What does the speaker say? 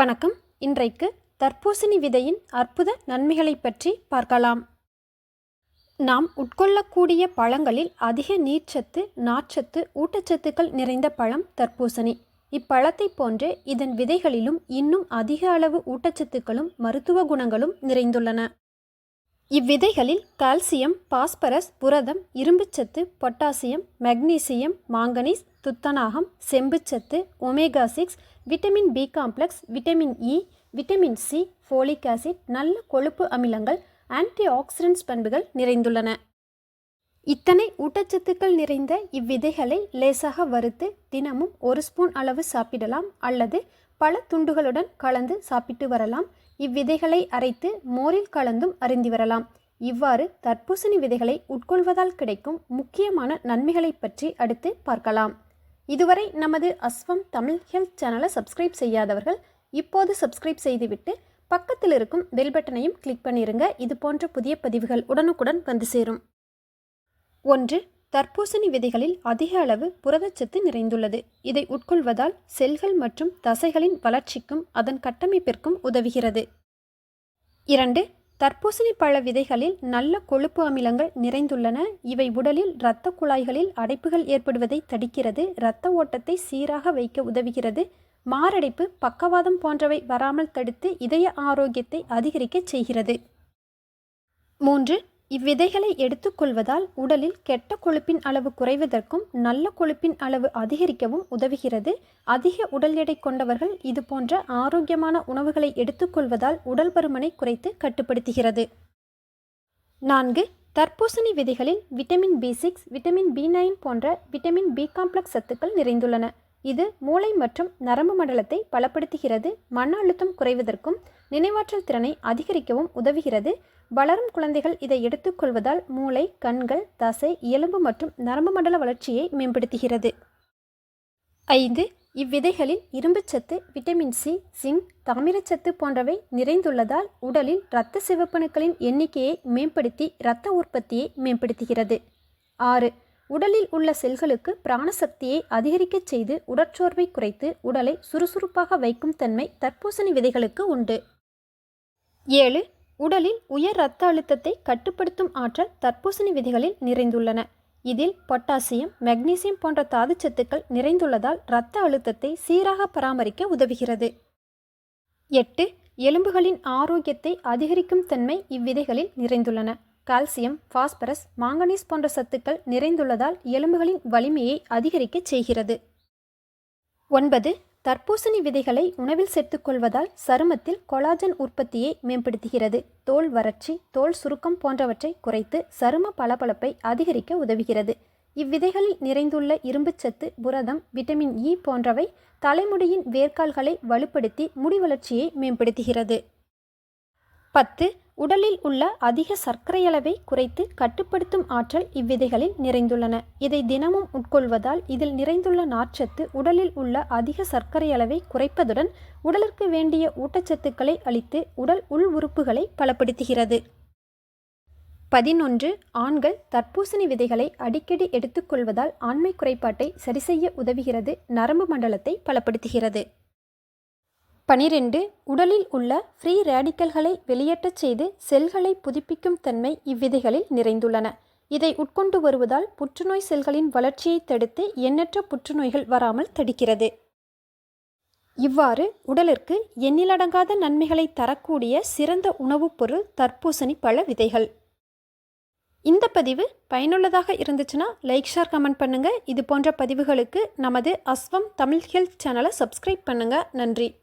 வணக்கம். இன்றைக்கு தர்பூசணி விதையின் அற்புத நன்மைகளை பற்றி பார்க்கலாம். நாம் உட்கொள்ளக்கூடிய பழங்களில் அதிக நீர்ச்சத்து நார்ச்சத்து ஊட்டச்சத்துக்கள் நிறைந்த பழம் தர்பூசணி. இப்பழத்தை போன்றே இதன் விதைகளிலும் இன்னும் அதிக அளவு ஊட்டச்சத்துக்களும் மருத்துவ குணங்களும் நிறைந்துள்ளன. இவ்விதைகளில் கால்சியம் பாஸ்பரஸ் புரதம் இரும்புச்சத்து பொட்டாசியம் மெக்னீசியம் மாங்கனீஸ் துத்தநாகம் செம்புச்சத்து omega six vitamin B complex vitamin E vitamin C folic acid நல்ல கொழுப்பு அமிலங்கள் ஆன்டி ஆக்சிடென்ட்ஸ் பண்புகள் நிறைந்துள்ளன. இத்தனை ஊட்டச்சத்துக்கள் நிறைந்த இவ்விதைகளை லேசாக வறுத்து தினமும் ஒரு ஸ்பூன் அளவு சாப்பிடலாம் அல்லது பல துண்டுகளுடன் கலந்து சாப்பிட்டு வரலாம். இவ்விதைகளை அரைத்து மோரில் கலந்தும் அருந்தி வரலாம். இவ்வாறு தர்பூசணி விதைகளை உட்கொள்வதால் கிடைக்கும் முக்கியமான நன்மைகளை பற்றி அடுத்து பார்க்கலாம். இதுவரை நமது அஸ்வம் தமிழ் ஹெல்த் சேனலை சப்ஸ்கிரைப் செய்யாதவர்கள் இப்போது சப்ஸ்கிரைப் செய்துவிட்டு பக்கத்தில் இருக்கும் பெல் பட்டனையும் கிளிக் பண்ணிருங்க. இது போன்ற புதிய பதிவுகள் உடனுக்குடன் வந்து சேரும். ஒன்று தர்பூசணி விதைகளில் அதிக அளவு புரதச்சத்து நிறைந்துள்ளது. இதை உட்கொள்வதால் செல்கள் மற்றும் தசைகளின் வளர்ச்சிக்கும் அதன் கட்டமைப்பிற்கும் உதவுகிறது. இரண்டு தர்பூசணி பழ விதைகளில் நல்ல கொழுப்பு அமிலங்கள் நிறைந்துள்ளன. இவை உடலில் இரத்த குழாய்களில் அடைப்புகள் ஏற்படுவதை தடுக்கிறது. இரத்த ஓட்டத்தை சீராக வைக்க உதவுகிறது. மாரடைப்பு பக்கவாதம் போன்றவை வராமல் தடுத்து இதய ஆரோக்கியத்தை அதிகரிக்கச் செய்கிறது. மூன்று இவ்விதைகளை எடுத்துக்கொள்வதால் உடலில் கெட்ட கொழுப்பின் அளவு குறைவதற்கும் நல்ல கொழுப்பின் அளவு அதிகரிக்கவும் உதவுகிறது. அதிக உடல் எடை கொண்டவர்கள் இது போன்ற ஆரோக்கியமான உணவுகளை எடுத்துக்கொள்வதால் உடல் பருமனை குறைத்து கட்டுப்படுத்துகிறது. நான்கு தர்பூசணி விதைகளில் vitamin B six vitamin B nine போன்ற விட்டமின் பி காம்ப்ளெக்ஸ் சத்துக்கள் நிறைந்துள்ளன. இது மூளை மற்றும் நரம்பு மண்டலத்தை பலப்படுத்துகிறது. மன அழுத்தம் குறைவதற்கும் நினைவாற்றல் திறனை அதிகரிக்கவும் உதவுகிறது. வளரும் குழந்தைகள் இதை எடுத்துக்கொள்வதால் மூளை கண்கள் தசை எலும்பு மற்றும் நரம்பு மண்டல வளர்ச்சியை மேம்படுத்துகிறது. ஐந்து இவ்விதைகளில் இரும்புச்சத்து விட்டமின் சி சிங் தாமிரச்சத்து போன்றவை நிறைந்துள்ளதால் உடலில் இரத்த சிவப்பணுக்களின் எண்ணிக்கையை மேம்படுத்தி இரத்த உற்பத்தியை மேம்படுத்துகிறது. ஆறு உடலில் உள்ள செல்களுக்கு பிராணசக்தியை அதிகரிக்கச் செய்து உடற்சோர்வை குறைத்து உடலை சுறுசுறுப்பாக வைக்கும் தன்மை தர்பூசணி விதைகளுக்கு உண்டு. ஏழு உடலில் உயர் இரத்த அழுத்தத்தை கட்டுப்படுத்தும் ஆற்றல் தர்பூசணி விதைகளில் நிறைந்துள்ளன. இதில் பொட்டாசியம் மெக்னீசியம் போன்ற தாதுச்சத்துக்கள் நிறைந்துள்ளதால் இரத்த அழுத்தத்தை சீராக பராமரிக்க உதவுகிறது. எட்டு எலும்புகளின் ஆரோக்கியத்தை அதிகரிக்கும் தன்மை இவ்விதைகளில் நிறைந்துள்ளன. கால்சியம் பாஸ்பரஸ் மாங்கனீஸ் போன்ற சத்துக்கள் நிறைந்துள்ளதால் எலும்புகளின் வலிமையை அதிகரிக்கச் செய்கிறது. ஒன்பது தர்பூசணி விதைகளை உணவில் சேர்த்துக்கொள்வதால் சருமத்தில் கொலாஜன் உற்பத்தியை மேம்படுத்துகிறது. தோல் வறட்சி தோல் சுருக்கம் போன்றவற்றை குறைத்து சரும பளபளப்பை அதிகரிக்க உதவுகிறது. இவ்விதைகளில் நிறைந்துள்ள இரும்புச்சத்து புரதம் விட்டமின் இ போன்றவை தலைமுடியின் வேர்க்கால்களை வலுப்படுத்தி முடி வளர்ச்சியை மேம்படுத்துகிறது. பத்து உடலில் உள்ள அதிக சர்க்கரை அளவை குறைத்து கட்டுப்படுத்தும் ஆற்றல் இவ்விதைகளில் நிறைந்துள்ளன. இதை தினமும் உட்கொள்வதால் இதில் நிறைந்துள்ள நார்ச்சத்து உடலில் உள்ள அதிக சர்க்கரை அளவை குறைப்பதுடன் உடலுக்கு வேண்டிய ஊட்டச்சத்துக்களை அளித்து உடல் உள் உறுப்புகளை பலப்படுத்துகிறது. பதினொன்று. ஆண்கள் தர்பூசணி விதைகளை அடிக்கடி எடுத்துக்கொள்வதால் ஆண்மை குறைபாட்டை சரிசெய்ய உதவுகிறது. நரம்பு மண்டலத்தை பலப்படுத்துகிறது. பனிரெண்டு உடலில் உள்ள ஃப்ரீ ரேடிக்கல்களை வெளியேற்றச் செய்து செல்களை புதுப்பிக்கும் தன்மை இவ்விதைகளில் நிறைந்துள்ளன. இதை உட்கொண்டு வருவதால் புற்றுநோய் செல்களின் வளர்ச்சியை தடுத்து எண்ணற்ற புற்றுநோய்கள் வராமல் தடுக்கிறது. இவ்வாறு உடலிற்கு எண்ணிலடங்காத நன்மைகளை தரக்கூடிய சிறந்த உணவுப் பொருள் தர்பூசணி பழ விதைகள். இந்த பதிவு பயனுள்ளதாக இருந்துச்சுன்னா லைக் ஷேர் கமெண்ட் பண்ணுங்கள் இது போன்ற பதிவுகளுக்கு நமது அஸ்வம் தமிழ் ஹெல்த் சேனலை சப்ஸ்கிரைப் பண்ணுங்கள் நன்றி.